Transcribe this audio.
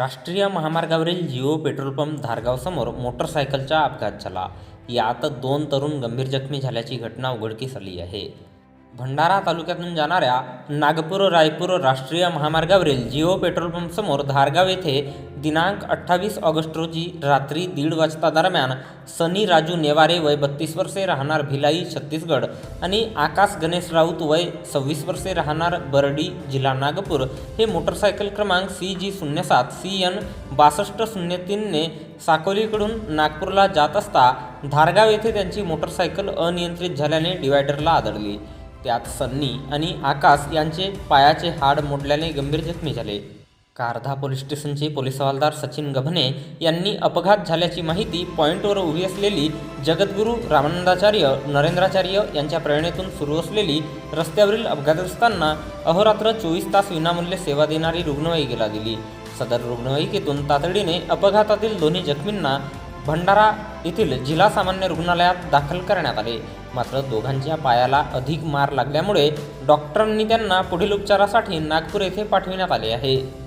राष्ट्रीय महामार्गावरील Jio petrol pump धारगावसमोर मोटरसायकलचा अपघात झाला. यात दोन तरुण गंभीर जखमी झाल्याची घटना उघडकीस आली आहे. भंडारा तालुक्यातून जाणाऱ्या नागपूर रायपूर राष्ट्रीय महामार्गावरील जिओ पेट्रोल पंपसमोर धारगाव येथे दिनांक अठ्ठावीस ऑगस्ट रोजी रात्री दीड वाजता दरम्यान सनी राजू नेवारे वय बत्तीस वर्षे राहणार भिलाई छत्तीसगड आणि आकाश गणेश राऊत वय सव्वीस वर्षे राहणार बर्डी जिल्हा नागपूर. हे मोटरसायकल क्रमांक सी जी शून्य सात सी एन बासष्ट शून्य तीनने साकोलीकडून नागपूरला जात असता धारगाव येथे त्यांची मोटरसायकल अनियंत्रित झाल्याने डिवायडरला आदळली. त्यात सन्नी आणि आकाश यांचे पायाचे हाड मोडल्याने गंभीर जखमी झाले. कारधा पोलीस स्टेशनचे पोलीस हवालदार सचिन गभने यांनी अपघात झाल्याची माहिती पॉईंटवर उभी असलेली जगद्गुरू रामानंदाचार्य नरेंद्राचार्य यांच्या प्रेरणेतून सुरू असलेली रस्त्यावरील अपघातग्रस्तांना अहोरात्र चोवीस तास विनामूल्य सेवा देणारी रुग्णवाहिकेला दिली. सदर रुग्णवाहिकेतून तातडीने अपघातातील दोन्ही जखमींना भंडारा येथील जिल्हा सामान्य रुग्णालयात दाखल करण्यात आले. मात्र दोघांच्या पायाला अधिक मार लागल्यामुळे डॉक्टरांनी त्यांना पुढील उपचारासाठी नागपूर येथे पाठविण्यात आले आहे.